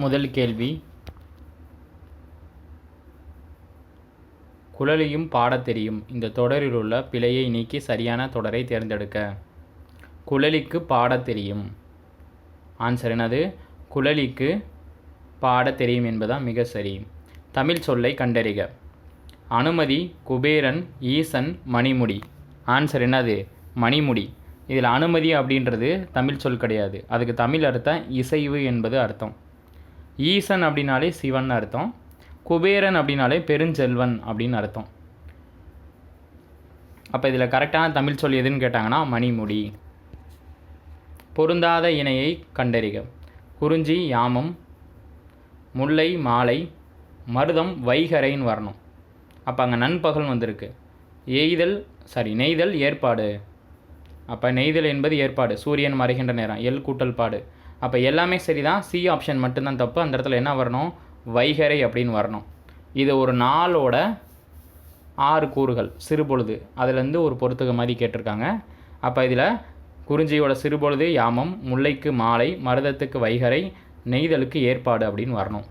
முதல் கேள்வி. குழலியும் பாடத் தெரியும். இந்த தொடரில் உள்ள பிழையை நீக்கி சரியான தொடரை தேர்ந்தெடுக்க. குழலிக்கு பாடத் தெரியும். ஆன்சர் என்னது? குழலிக்கு பாடத் தெரியும் என்பதான் மிக சரி. தமிழ் சொல்லை கண்டறிக. அனுமதி குபேரன் ஈசன் மணிமுடி. ஆன்சர் என்னது? மணிமுடி. இதில் அனுமதி அப்படின்றது தமிழ் சொல் கிடையாது. அதுக்கு தமிழ் அர்த்தம் இசைவு என்பது அர்த்தம். ஈசன் அப்படின்னாலே சிவன் அர்த்தம். குபேரன் அப்படின்னாலே பெருஞ்செல்வன் அப்படின்னு அர்த்தம். அப்போ இதில் கரெக்டான தமிழ் சொல் எதுன்னு கேட்டாங்கன்னா மணிமுடி. பொருந்தாத இணையை கண்டறிக. குறிஞ்சி யாமம் முல்லை மாலை மருதம் வைகரைன்னு வரணும். அப்போ அங்கே நண்பகல் வந்திருக்கு. எய்தல் சாரி நெய்தல் ஏற்பாடு. அப்போ நெய்தல் என்பது ஏற்பாடு. சூரியன் மறைகின்ற நேரம் எல் கூட்டல் பாடு. அப்போ எல்லாமே சரி தான் சி ஆப்ஷன் மட்டும்தான் தப்பு. அந்த இடத்துல என்ன வரணும்? வைகரை அப்படின்னு வரணும். இது ஒரு நாளோட ஆறு கூறுகள் சிறுபொழுது அதுலேருந்து ஒரு பொறுத்துக மாதிரி கேட்டிருக்காங்க. அப்போ இதில் குறிஞ்சியோட சிறுபொழுது யாமம் முல்லைக்கு மாலை மருதத்துக்கு வைகரை நெய்தலுக்கு ஏற்பாடு அப்படின்னு வரணும்.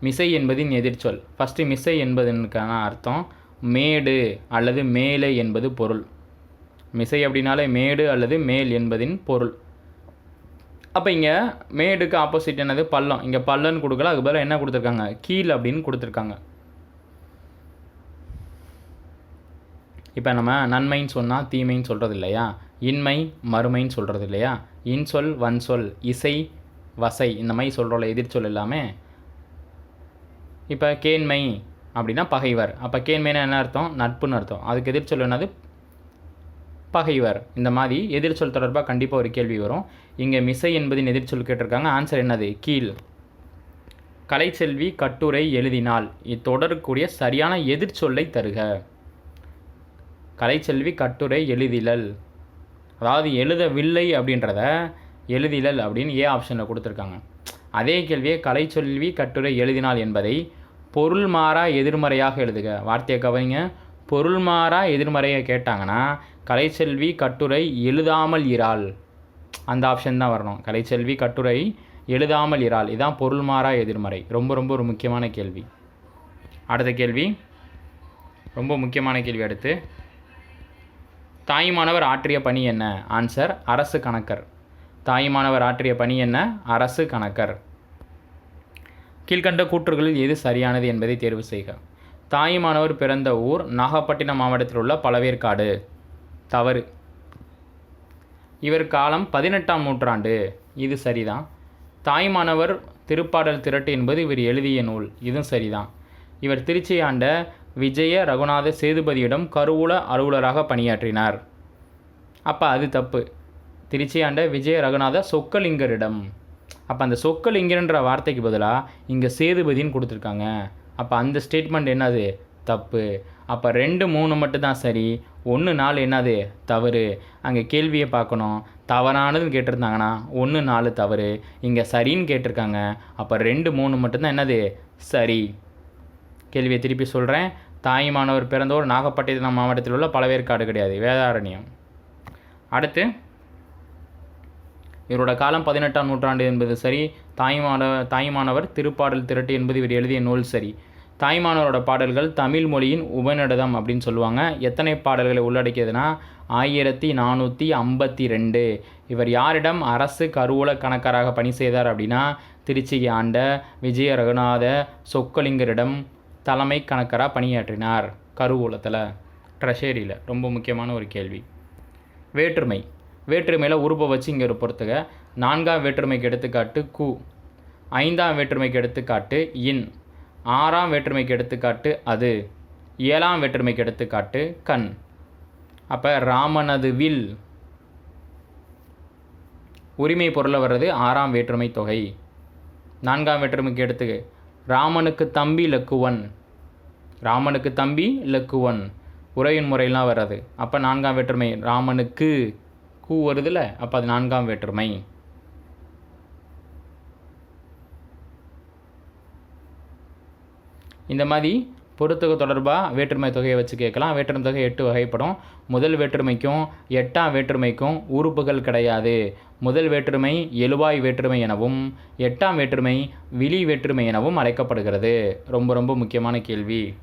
மிசை என்பதின் எதிர்ச்சொல். ஃபஸ்ட்டு மிசை என்பதுக்கான அர்த்தம் மேடு அல்லது மேலே என்பது பொருள். மிசை அப்படின்னாலே மேடு அல்லது மேல் என்பதின் பொருள். அப்போ இங்கே மேடுக்கு ஆப்போசிட் என்னது? பள்ளம். இங்கே பள்ளம்னு கொடுக்கல அதுக்கு பதிலாக என்ன கொடுத்துருக்காங்க? கீழ் அப்படின்னு கொடுத்துருக்காங்க. இப்போ நம்ம நன்மைன்னு சொன்னால் தீமைன்னு சொல்கிறது இல்லையா? இன்மை மறுமைன்னு சொல்கிறது இல்லையா? இன்சொல் வன்சொல் இசை வசை இந்த மாதிரி சொல்கிறோம்ல எதிர்ச்சொல் எல்லாமே. இப்போ கேண்மை அப்படின்னா பகைவர். அப்போ கேண்மைனா என்ன அர்த்தம்? நட்புன்னு அர்த்தம். அதுக்கு எதிர்ச்சொல் என்னது? பகைவர். இந்த மாதிரி எதிர்ச்சொல் தொடர்பாக கண்டிப்பாக ஒரு கேள்வி வரும். இங்கே மிசை என்பதின் எதிர்ச்சொல் கேட்டிருக்காங்க. ஆன்சர் என்னது? கீழ். கலைச்செல்வி கட்டுரை எழுதினால் இத்தொடருக்குரிய சரியான எதிர்ச்சொல்லை தருக. கலைச்செல்வி கட்டுரை எழுதிலல். அதாவது எழுதவில்லை அப்படின்றத எழுதிலல் அப்படின்னு ஏ ஆப்ஷனில் கொடுத்துருக்காங்க. அதே கேள்வியை கலைச்சொல்வி கட்டுரை எழுதினால் என்பதை பொருள் மாறா எதிர்மறையாக எழுதுக. வார்த்தையை கவனிங்க. பொருள் மாறா எதிர்மறையை கேட்டாங்கன்னா கலைச்செல்வி கட்டுரை எழுதாமல் இராள் அந்த ஆப்ஷன் தான் வரணும். கலைச்செல்வி கட்டுரை எழுதாமல் இராள் இதான் பொருள் மாறா எதிர்மறை. ரொம்ப ரொம்ப ஒரு முக்கியமான கேள்வி. அடுத்த கேள்வி. ரொம்ப முக்கியமான கேள்வி அடுத்து. தாயுமானவர் ஆற்றிய பணி என்ன? ஆன்சர் அரசு கணக்கர். தாயுமானவர் ஆற்றிய பணி என்ன? அரசு கணக்கர். கீழ்கண்ட கூற்றுகளில் எது சரியானது என்பதை தேர்வு செய்க. தாயுமானவர் பிறந்த ஊர் நாகப்பட்டினம் மாவட்டத்தில் உள்ள பழவேற்காடு. தவறு. இவர் காலம் பதினெட்டாம் நூற்றாண்டு. இது சரிதான். தாய்மானவர் திருப்பாடல் திரட்டு என்பது இவர் எழுதிய நூல். இதுவும் சரிதான். இவர் திருச்சியை ஆண்ட விஜய ரகுநாத சேதுபதியிடம் கருவூல அலுவலராக பணியாற்றினார். அப்போ அது தப்பு. திருச்சி ஆண்ட விஜய ரகுநாத சொக்கலிங்கரிடம். அப்போ அந்த சொக்கலிங்கர்ன்ற வார்த்தைக்கு பதிலாக இங்கே சேதுபதின்னு கொடுத்துருக்காங்க. அப்போ அந்த ஸ்டேட்மெண்ட் என்னது? தப்பு. அப்போ ரெண்டு மூணு மட்டும்தான் சரி. ஒன்று நாலு என்னது? தவறு. அங்கே கேள்வியை பார்க்கணும். தவறானதுன்னு கேட்டிருந்தாங்கன்னா ஒன்று நாலு தவறு. இங்கே சரின்னு கேட்டிருக்காங்க. அப்போ ரெண்டு மூணு மட்டும்தான் என்னது? சரி. கேள்வியை திருப்பி சொல்கிறேன் தாயுமானவர் பிறந்தோர் நாகப்பட்டினம் மாவட்டத்தில் உள்ள பழவேற்காடு கிடையாது. வேதாரண்யம். அடுத்து இவரோட காலம் பதினெட்டாம் நூற்றாண்டு என்பது சரி. தாய்மான தாய்மானவர் திருப்பாடல் திரட்டு என்பது இவர் எழுதிய நூல் சரி. தாய்மானவரோட பாடல்கள் தமிழ் மொழியின் உபநிடதம் அப்படின்னு சொல்லுவாங்க. எத்தனை பாடல்களை உள்ளடக்கியதுன்னா ஆயிரத்தி நானூற்றி ஐம்பத்தி ரெண்டு இவர் யாரிடம் அரசு கருவூல கணக்கராக பணி செய்தார் அப்படின்னா திருச்சியை ஆண்ட விஜய ரகுநாத சொக்கலிங்கரிடம் தலைமை கணக்கராக பணியாற்றினார் கருவூலத்தில். ட்ரெஷரியில். ரொம்ப முக்கியமான ஒரு கேள்வி. வேற்றுமை. வேற்றுமையில் உருப்பை வச்சு இங்கே ஒரு பொறுத்துக. நான்காம் வேற்றுமைக்கு எடுத்துக்காட்டு கு. ஐந்தாம் வேற்றுமைக்கு எடுத்துக்காட்டு இன். ஆறாம் வேற்றுமைக்கு எடுத்துக்காட்டு அது. ஏழாம் வேற்றுமைக்கு எடுத்துக்காட்டு கண். அப்போ ராமனது வில். உரிமை பொருளை வர்றது ஆறாம் வேற்றுமை தொகை. நான்காம் வேற்றுமைக்கு எடுத்து ராமனுக்கு தம்பி லக்குவன். ராமனுக்கு தம்பி லக்குவன். உறையின் முறையெல்லாம் வர்றது. அப்போ நான்காம் வேற்றுமை ராமனுக்கு கூ வருதுல்ல? அப்போ அது நான்காம் வேற்றுமை. இந்த மாதிரி பொறுத்துக தொடர்பாக வேற்றுமை தொகையை வச்சு கேட்கலாம். வேற்றுமை தொகை எட்டு வகைப்படும். முதல் வேற்றுமைக்கும் எட்டாம் வேற்றுமைக்கும் உறுப்புகள் கிடையாது. முதல் வேற்றுமை எழுவாய் வேற்றுமை எனவும் எட்டாம் வேற்றுமை விழி வேற்றுமை எனவும் அழைக்கப்படுகிறது. ரொம்ப ரொம்ப முக்கியமான கேள்வி.